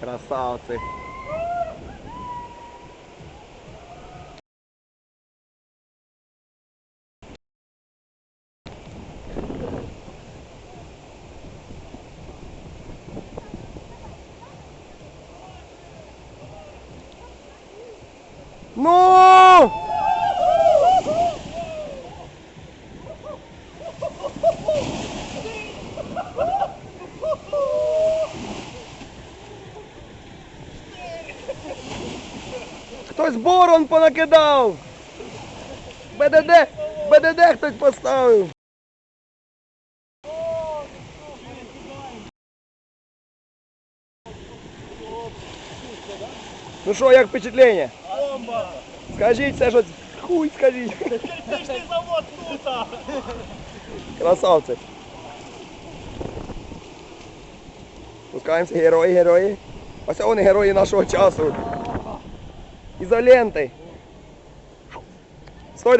Красавці. Ну! Хтось борон понакидав. БДД, БДД хтось поставив. Ну що, як впечатлення? Бомба! Скажіть все, що хуй скажіть. Технічний завод тут! Красавці. Спускаємося, герої, герої. Ось вони герої нашого часу. Ізоленти. Стойте.